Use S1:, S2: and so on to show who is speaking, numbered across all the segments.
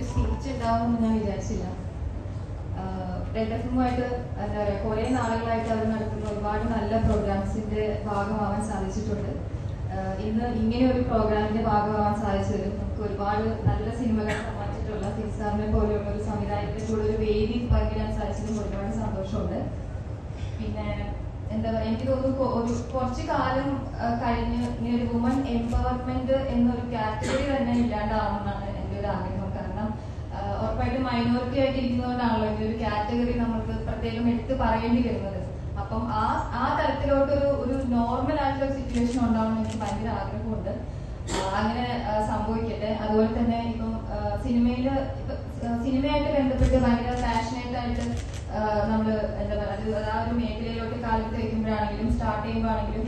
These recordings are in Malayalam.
S1: സെറ്റാവുമെന്ന് ഞാൻ വിചാരിച്ചില്ല. റെഡ് എഫുമായിട്ട് എന്താ പറയുക കുറേ നാളുകളായിട്ട് അവർ നടത്തുന്ന ഒരുപാട് നല്ല പ്രോഗ്രാംസിന്റെ ഭാഗമാവാൻ സാധിച്ചിട്ടുണ്ട്. ഇന്ന് ഇങ്ങനെ ഒരു പ്രോഗ്രാമിന്റെ ഭാഗമാവാൻ സാധിച്ചത് നമുക്ക് ഒരുപാട് നല്ല സിനിമകൾ സമ്മാനിച്ചിട്ടുള്ള സിസാറിനെ പോലെയുള്ള ഒരു സംവിധായകന്റെ കൂടെ ഒരു വേദി പങ്കിടാൻ സാധിച്ചതിൽ ഒരുപാട് സന്തോഷമുണ്ട്. പിന്നെ എന്താ പറയുക എനിക്ക് തോന്നുന്നു ഒരു കുറച്ച് കാലം കഴിഞ്ഞ് ഇങ്ങനെ ഒരു വുമൺ എംപവർമെന്റ് എന്നൊരു കാറ്റഗറി തന്നെ ഇല്ലാണ്ടാവണമെന്നാണ് എന്റെ ഒരു ആഗ്രഹം. മൈനോറിറ്റി ആയിട്ട് ഇരിക്കുന്നതുകൊണ്ടാണല്ലോ ഇതിന്റെ ഒരു കാറ്റഗറി നമുക്ക് പ്രത്യേകം എടുത്ത് പറയേണ്ടി വരുന്നത്. അപ്പം ആ ആ തരത്തിലോട്ടൊരു ഒരു നോർമൽ ആയിട്ടുള്ള സിറ്റുവേഷൻ ഉണ്ടാവണം എനിക്ക് ഭയങ്കര ആഗ്രഹമുണ്ട്. അങ്ങനെ സംഭവിക്കട്ടെ. അതുപോലെ തന്നെ ഇപ്പം സിനിമയിൽ സിനിമയായിട്ട് ബന്ധപ്പെട്ട് ഭയങ്കര പാഷനേറ്റ് ആയിട്ട് നമ്മൾ എന്താ പറയുക ആ ഒരു മേഖലയിലോട്ട് കാലത്ത് വയ്ക്കുമ്പോഴാണെങ്കിലും സ്റ്റാർട്ട് ചെയ്യുമ്പോഴാണെങ്കിലും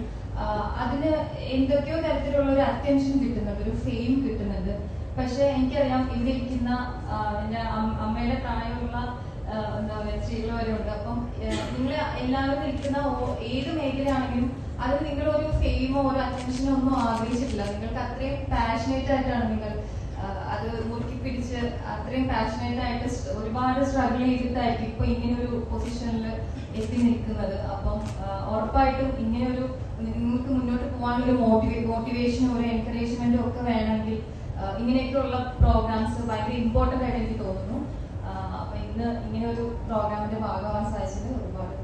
S1: അതിന് എന്തൊക്കെയോ തരത്തിലുള്ള ഒരു അറ്റൻഷൻ കിട്ടുന്നുണ്ട് ഒരു ഫെയിം കിട്ടുന്നുണ്ട്. പക്ഷെ എനിക്കറിയാം ഇവിടെ ഇരിക്കുന്ന എന്റെ എന്റെ അം- അമ്മയുടെ പ്രായമുള്ള എന്താ പറയുക ചെയ്യുന്നവരുണ്ട് അപ്പം നിങ്ങൾ എല്ലാവരും നിൽക്കുന്ന ഏത് മേഖലയാണെങ്കിലും അത് നിങ്ങൾ ഒരു ഫെയിമോ ഒരു അറ്റൻഷനോ ഒന്നും ആഗ്രഹിച്ചിട്ടില്ല. നിങ്ങൾക്ക് അത്രയും പാഷനേറ്റ് ആയിട്ടാണ് നിങ്ങൾ അത് മുറുക്കി പിടിച്ച് അത്രയും പാഷനേറ്റ് ആയിട്ട് ഒരുപാട് സ്ട്രഗിൾ ചെയ്തിട്ടായിരിക്കും ഇപ്പൊ ഇങ്ങനെ ഒരു പൊസിഷനിൽ എത്തി നിൽക്കുന്നത്. അപ്പം ഉറപ്പായിട്ടും ഇങ്ങനെ ഒരു നിങ്ങൾക്ക് മുന്നോട്ട് പോകാനുള്ള മോട്ടിവേ മോട്ടിവേഷനും ഒരു എൻകറേജ്മെന്റും ഒക്കെ വേണമെങ്കിൽ ഇങ്ങനെയൊക്കെയുള്ള പ്രോഗ്രാംസ് ഭയങ്കര ഇമ്പോർട്ടന്റ് ആയിട്ട് എനിക്ക് തോന്നുന്നു. ഇന്ന് ഇങ്ങനെ ഒരു പ്രോഗ്രാമിന്റെ ഭാഗമാകാൻ സാധിച്ചത് ഒരുപാട്